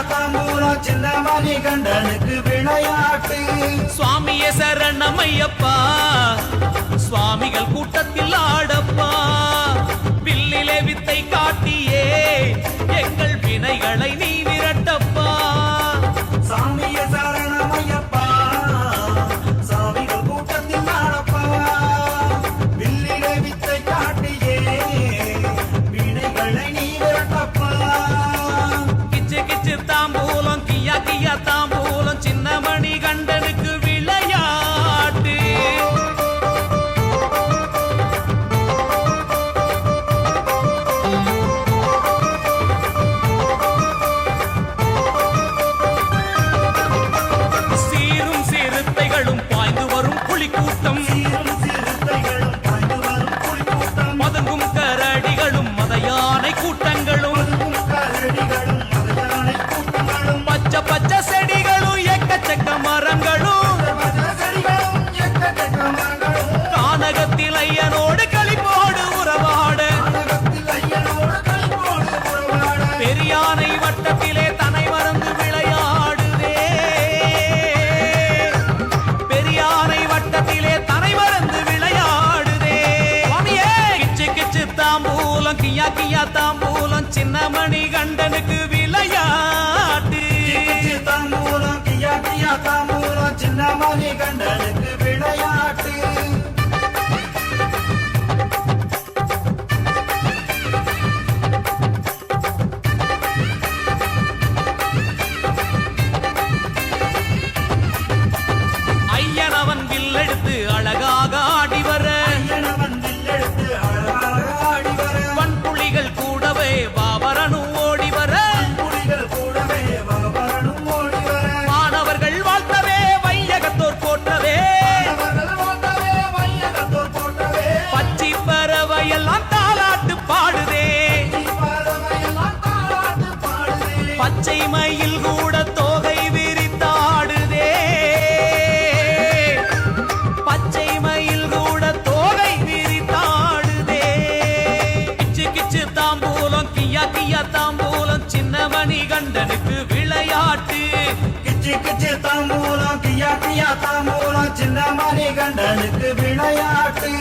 தாம்பூலம் சின்ன மணி கண்டனுக்கு விளையாட்டு. சுவாமியே சரணமையப்பா. சுவாமிகள் கூட்டத்தில் ஆடப்பா. பில்லிலே வித்தை காட்டியே எங்கள் வினைகளை நீ விரட்டப்பா. சாமிய சரணமையப்பா. கியா தாம்பூலம் சின்ன மணி கண்டனுக்கு விளையாட்டு. தாம்பூலம் கியா கியா தாம்பூலம் சின்ன மணி கண்டனுக்கு விளையாட்டு பச்சை மயில் கூட தோகை விரித்தாடுதே. பச்சை மயில் கூட தோகை விரித்தாடுதே. கிச்சு கிச்சு தாம்பூலம் கியா கியா தாம்பூலம் சின்ன மணி கண்டனுக்கு விளையாட்டு. கிச்சி கிச்சி தாம்பூலம் கியா கியா தாம்பூலம் சின்ன மணி கண்டனுக்கு விளையாட்டு.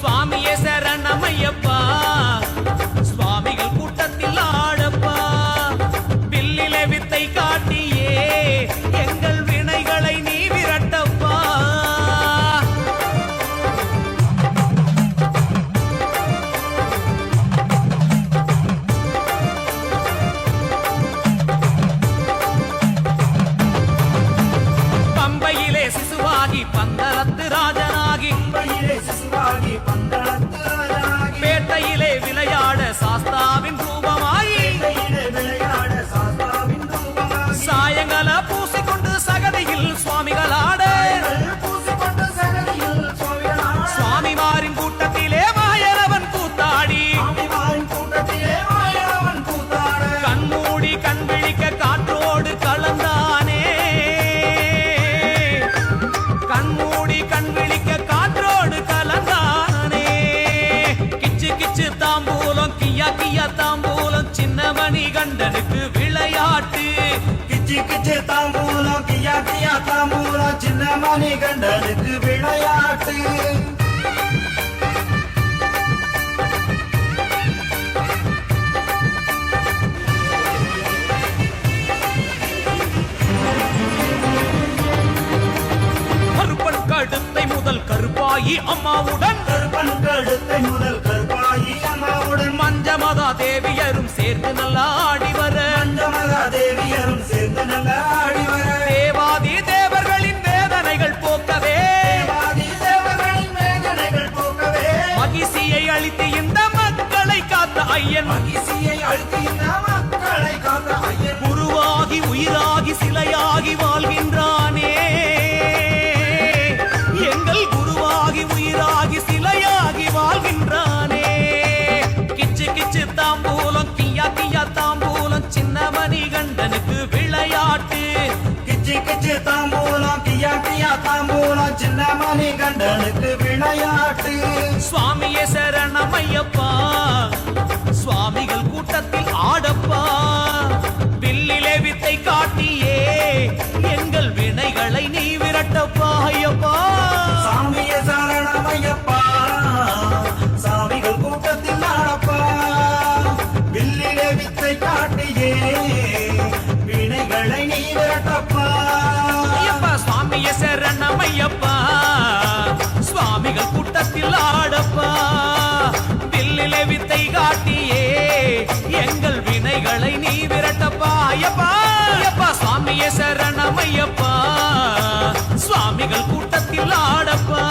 சுவாமியே சரணமையப்பா கிச்சி தாம்பூலம் கியா கியா தாம்பூலம் சின்ன மணி கண்டனுக்கு விளையாட்டு. கருப்பன் கழுத்தை முதல் கருப்பாயி அம்மாவுடன். கருப்பன் கழுத்தை முதல் கருப்பாயி அம்மாவுடன். மஞ்சமதா தேவியரும் சேர்ந்து நல்லா போக்கவே. தேவாதி தேவர்களின் மகிழ்ச்சியை அளித்து இந்த மக்களை காத்த ஐயன். மகிழ்ச்சியை அழித்து இந்த மக்களை காத்த ஐயன் குருவாகி உயிராகி சிலையாகி வாழ்கின்றானே. எங்கள் குருவாகி உயிராகி சிலையாகி வாழ்கின்றானே. கிச்சு கிச்சு தாம்பூலம் கியா கியா தாம்பூலம் சின்ன மணி கண்டனுக்கு விளையாட்டு. கிச்சு கிச்சு தாம்பூலம் கியா கியா தாம்பூலம் சின்ன மணி கண்டனுக்கு விளையாட்டு சுவாமியே சரணமையப்பா. சுவாமிகள் கூட்டத்தில் ஆடப்பா. பில்லிலே வித்தை காட்டியே. எங்கள் வினைகளை நீ விரட்டப்பா ஐயப்பா. சுவாமிகள் கூட்டத்தில் ஆடப்பா. தில்லிலே வித்தை காட்டியே எங்கள் வினைகளை நீ விரட்டப்பா. ஐயப்பா ஐயப்பா சுவாமியே சரணமையப்பா சுவாமிகள் கூட்டத்தில் ஆடப்பா.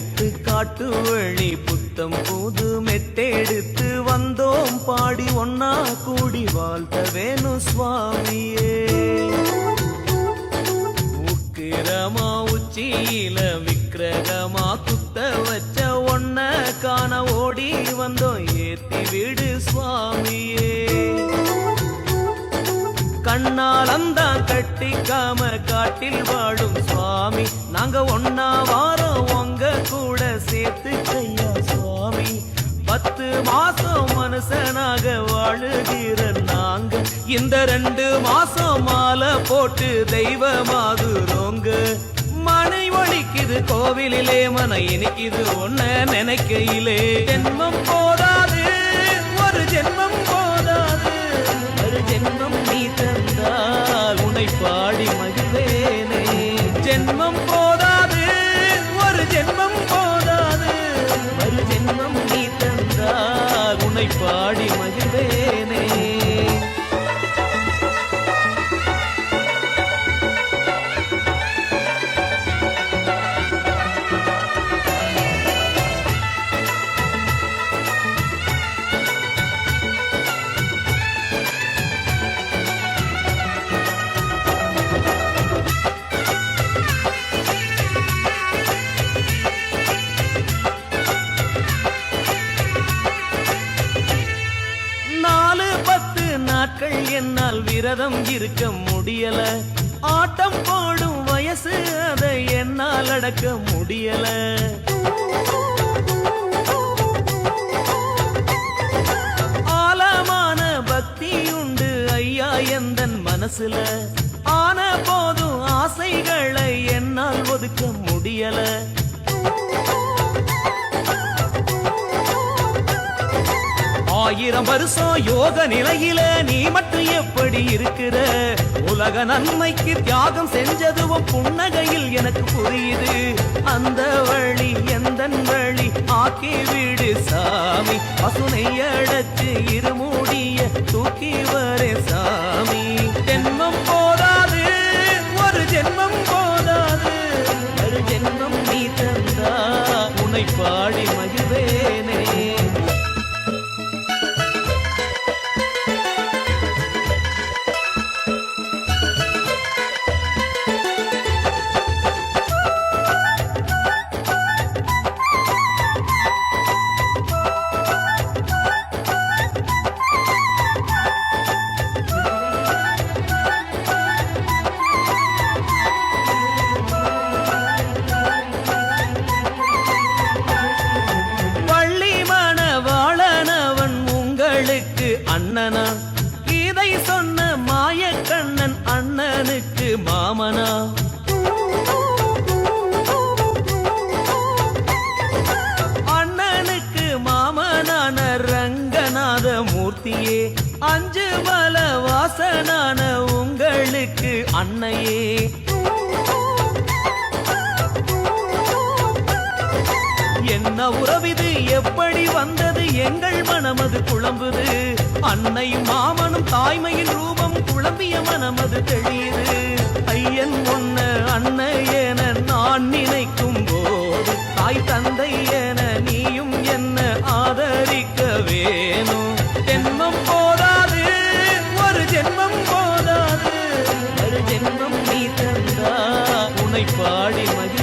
எடுத்து காட்டு வழி புத்தம் புது மெட்டெடுத்து வந்தோம். பாடி ஒன்னா கூடி வாழ்த்த வேணும் சுவாமியே. உக்கிரமா உச்சியில விக்கிரகமா குத்த வச்ச ஒன்ன காண ஓடி வந்தோம். ஏத்தி விடு சுவாமியே. கண்ணாலந்தான் கட்டிக்காம காட்டில் வாழும் சுவாமி. நாங்க ஒன்னாவா அரசனாக வாழுகிற நாங்க இந்த ரெண்டு மாசம் மாலை போட்டு தெய்வமாகுறோங்க மனை ஒழிக்குது கோவிலிலே மன இனிக்குது ஒன்ன நினைக்கையிலே. ஜென்மம் போதாது ஒரு ஜென்மம் போதாது. ஒரு ஜென்மம் நீ தந்தால் உன்னை பாடி மகிழ்வேனே பாடி மகிழ்வேனே விரதம் இருக்க முடியல. ஆட்டம் போடும் வயசு அதை என்னால் அடக்க முடியல. ஆழமான பக்தி உண்டு ஐயா எந்தன் மனசுல. ஆன போதும் ஆசைகளை என்னால் ஒதுக்க முடியல. ஆயிரம் வருஷம் யோக நிலையில நீ மட்டும் எப்படி இருக்கிற? உலக நன்மைக்கு தியாகம் செஞ்சதுவும் புன்னகையில் எனக்கு புரியுது. அந்த வழி எந்த வழி? ஆக்கி விடு சாமி. பசுனை அடைச்சு இருமூடிய தூக்கி வரே சாமி. ஜென்மம் போதாது ஒரு ஜென்மம் போதாது. ஒரு ஜென்மம் நீ தந்தா உன்னை பாடி மகிழ்வேனே பல வாசனான உங்களுக்கு அன்னையே. என்ன உறவிது எப்படி வந்தது? எங்கள் மனமது குழம்புது. அன்னை மாமனும் தாய்மையின் ரூபம் குழம்பிய மனமது தெளியுது. ஐயன் ஒன்ன அன்னை என நான் நினைக்கும் போது தாய் தந்தை பாடி மகிழ்வேனே